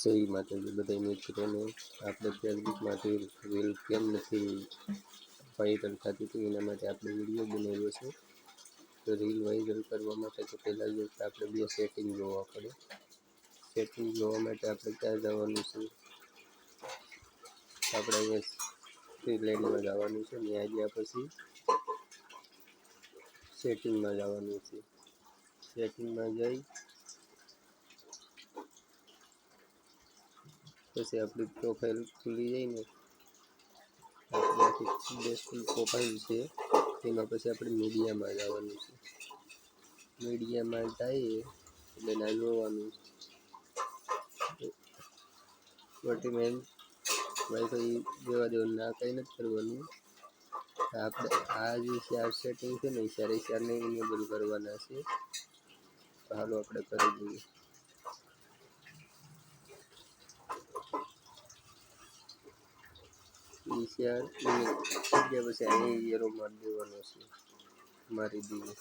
સહી માટે બધા મિત્રોને આપણે ફેસબુકમાંથી રીલ કેમ નથી વાયરલ થતી હતી, એના માટે આપણે વીડિયો બનાવ્યો છે. તો રીલ વાયરલ કરવા માટે તો પહેલાં જો આપણે બે સેટિંગ જોવા પડે. સેટિંગ જોવા માટે આપણે ક્યાં જવાનું છે? આપણે અહીંયા થ્રી લાઇનમાં જવાનું છે ન્યા ગયા પછી સેટિંગમાં જવાનું છે. સેટિંગમાં જઈ પછી આપણી પ્રોફાઇલ ખુલી જાય ને, આપણી બેસ્ટફુલ છે તેમાં પછી આપણે મીડિયામાં જવાનું છે. મીડિયામાં જઈએ, એટલે ના જોવાનું મારે વાઈફાઈ જેવા દેવાનું ના કંઈ નથી કરવાનું. આપણે આ જે ચાર સેટિંગ છે ને ચારે ચારને ઇનેબલ કરવાના છે. તો હાલો આપણે કરી દઈએ. ચાર જગ્યા પછી અહીં યરો મારી દેવાનો છે મારી દઈએ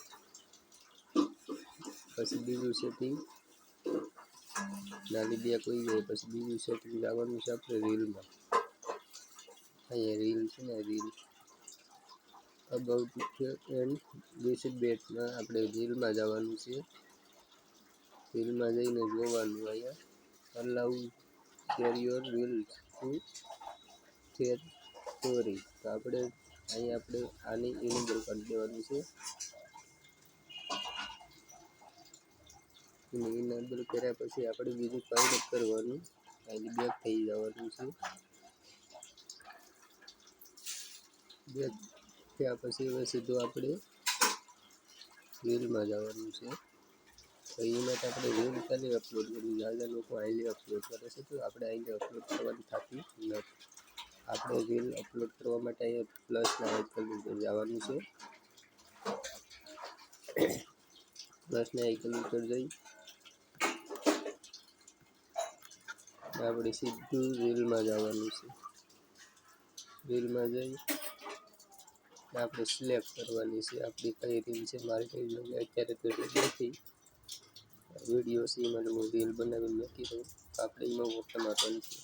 પછી બીજું સેટિંગ નાની બે કોઈ જાય પછી બીજું સેટિંગ જવાનું છે આપણે રીલમાં અહીંયા રીલ છે ને રીલ અબાઉટ એન્ડ બેસિક બેટમાં આપણે રીલમાં જવાનું છે રીલમાં જઈને જોવાનું અહીંયા allow share your reel to share story તો આપણે અહીં આપણે આની ઇનેબલ કરી દેવાનું છે. ઇનેબલ કર્યા પછી આપણે બીજું કંઈ નથી કરવાનું. અહીંથી બેક થઈ જવાનું છે. બેક થયા પછી હવે સીધું આપણે રીલમાં જવાનું છે. તો એ માટે આપણે રીલ ખાલી અપલોડ કરવી જ્યાં લોકો આઈલી અપલોડ કરે છે. તો આપણે આઈલી અપલોડ કરવાની થતી નથી. આપણે રીલ અપલોડ કરવા માટે અહીંયા પ્લસના આઇકન ઉપર જવાનું છે. પ્લસના આઇકન ઉપર જઈ આપણે સીધું રીલમાં જવાનું છે. રીલમાં જઈ આપણે સિલેક્ટ કરવાની છે. આપણી કઈ રીલ છે, મારી કઈ રીલ અત્યારે તો રીલ નથી. વીડિયો છે, એમાં હું રીલ બનાવીને મૂકી દઉં. તો આપણે એમાં ઓકે મારવાનું છે.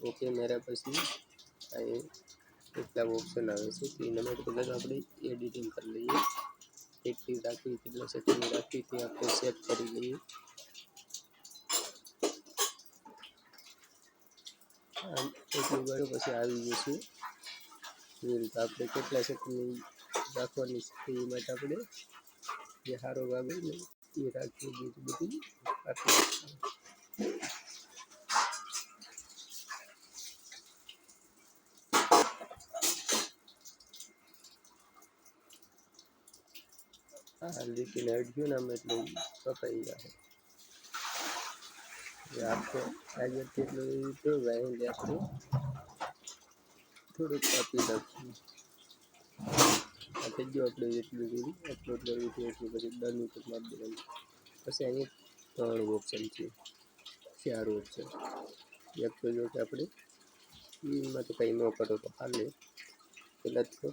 ઓકે માર્યા પછી અહીં કેટલા ઓપ્શન આવે છે તો એના માટે પહેલાં આપણે એડિટિંગ કરી લઈએ કેટલી રાખવી કેટલા સેટિંગ રાખવી તે આપણે સેટ કરી લઈએ આમ એટલું ગયો પછી આવી જશે રીલ તો આપણે કેટલા સેકન્ડની રાખવાની છે એ માટે આપણે જે સારો ભાગ હોય ને એ રાખીએ બીજું બધું રાખી ગયું ને આમ એટલે કપાઈ જાય આપણે આજે એટલું તો વાઈન્ડ આપણે થોડુંક કાપી નાખીએ. આપણે જો આપણે એટલું રીલ અપલોડ કરવું છે એટલું પછી ડન ઉપર મારી દેવાનું. પછી અહીંયા ત્રણ ઓપ્શન છે. ચાર ઓપ્શન એક તો જો કે આપણે એમાં તો કંઈ ન કરો તો હાલે પહેલાં તો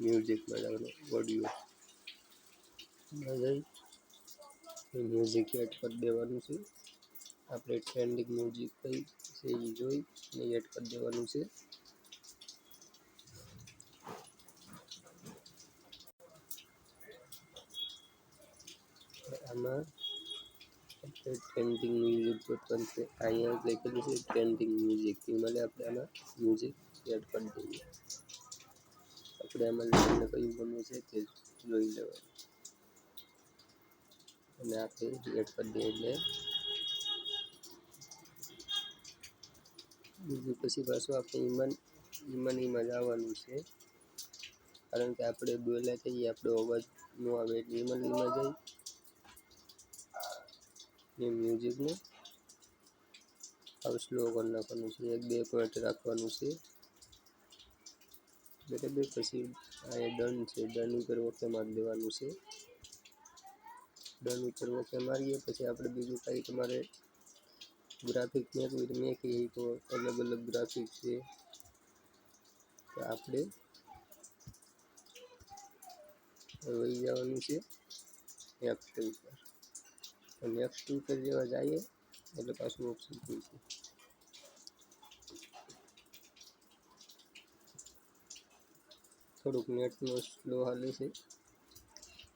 મ્યુઝિકમાં જવાનું ઓડિયો જઈ મ્યુઝિક એડ કરી દેવાનું છે આપણે ટ્રેન્ડિંગ મ્યુઝિક કઈ છે એ જોઈ અને એડ કરી દેવાનું છે આમાં આપણે ટ્રેન્ડિંગ મ્યુઝિક જોવાનું છે અહીંયા લખેલું છે ટ્રેન્ડિંગ મ્યુઝિક એમાં આપણે આમાં મ્યુઝિક એડ કરી દઈએ આપણે આમાં લખીને કયું ગમવું છે તે જોઈ લેવાનું અને આપણે એડ કરી દઈએ એટલે. બીજું પછી પાછું આપણે ઇમન ઈમન ઈમાં જવાનું છે. કારણ કે આપણે બોલ્યા થઈએ આપણો અવાજ ન આવે એટલે ઈમન ઈમાં જઈ. એ મ્યુઝિકને હવે સ્લો કરી નાખવાનું છે. એક, બે પોઈન્ટ રાખવાનું છે. બરાબર, પછી અહીંયા ડન છે. ડન ઉપર ઓકે મારી દેવાનું છે. ડન ઉપર ઓકે મારીએ પછી આપણે બીજું કાંઈ તમારે ગ્રાફિક મેકવી તો મેકીએ તો અલગ અલગ ગ્રાફિક છે તો આપણે વહી જવાનું છે નેક્સ્ટ ઉપર તો નેક્સ્ટ ઉપર જેવા જઈએ એટલે પાછું ઓપ્શન થઈ છે થોડુંક નેટનો સ્લો હાલે છે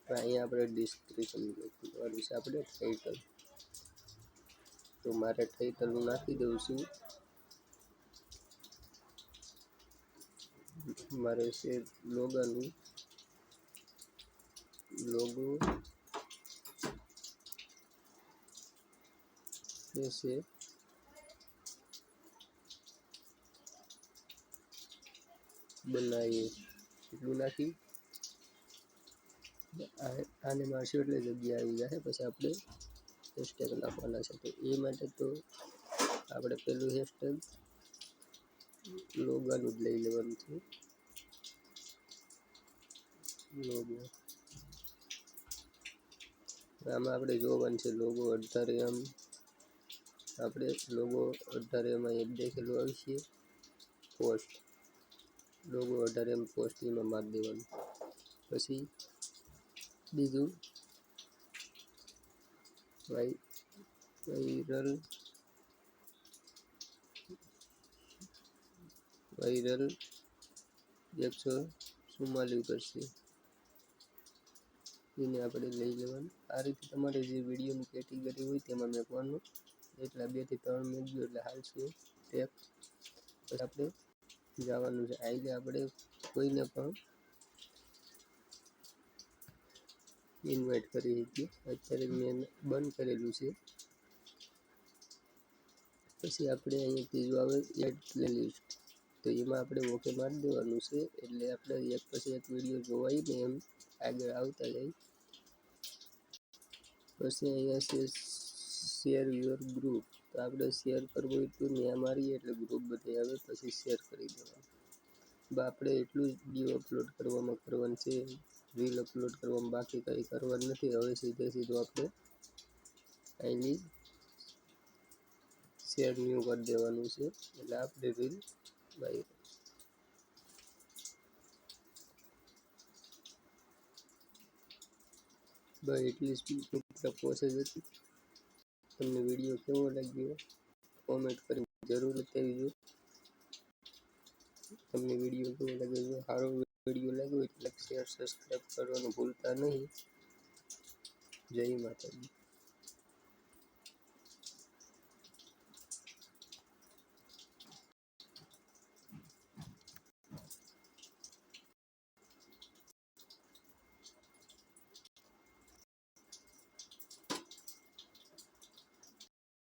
પણ અહીંયા આપણે ડિસ્ક્રિપ્શન લખવાનું છે. આપણે ટાઇટલ તો મારે ટાઇટલ હું નાખી દઉં છું. મારે છે લોગાનું. લોગો. એ છે. બનાવીએ. એટલું નાખી. આ- આને મારશું એટલે જગ્યા આવી જશે, પછી આપણે હેશટેગ નાખવાના છે. તો એ માટે તો આપણે પેલું હેશટેગ લોગાનું જ લઈ લેવાનું છે. લોગો આમાં આપણે જોવાનું છે લોગો અડધારે એમ આપણે લોગો અડધારે એમાં એક દેખેલું આવશે. પોસ્ટ લોગો અઢારે એમ પોસ્ટ એમાં મારી દેવાનું. પછી બીજું? વાયરલ વાયરલ એકસો ચુમ્માલીસ છે એને આપણે લઈ લેવાનું. આ રીતે તમારે જે વિડીયોની કેટેગરી હોય તેમાં મેકવાનું. એટલા બેથી ત્રણ મેકજો એટલે હાલશે ટેપ પછી આપણે જવાનું છે. આઈને આપણે કોઈને પણ ઇન્વાઇટ કરી શકીએ અત્યારે મેં બંધ કરેલું છે. પછી આપણે અહીંયા ત્રીજું આવે એડ પ્લેલિસ્ટ તો એમાં આપણે ઓકે મારી દેવાનું છે. એટલે આપણે એક પછી એક વીડિયો જોવાઈને એમ આગળ આવતા જાય. પછી અહીંયા છે શેર યોર ગ્રુપ તો આપણે શેર કરવું તો ત્યાં મારીએ એટલે ગ્રુપ બધે આવે, પછી શેર કરી દેવાનું. આપણે એટલું જ વીડિયો અપલોડ કરવામાં કરવાનું છે. રીલ અપલોડ કરવામાં બાકી કંઈ કરવાનું નથી. હવે સીધે સીધું આપણે અહીંની શેર ન્યૂ કરી દેવાનું છે. એટલે આપણે રીલ બાય બસ એટલી જ પ્રોસેસ હતી તમને વીડિયો કેવો લાગ્યો? કોમેન્ટ કરી જરૂર બતાવજો તમને વીડિયો કેવો લાગ્યો? જો સારો વીડિયો લાગ્યો હોય તો લાઈક શેર સબસ્ક્રાઈબ કરવાનું ભૂલતા નહીં. જય માતાજી.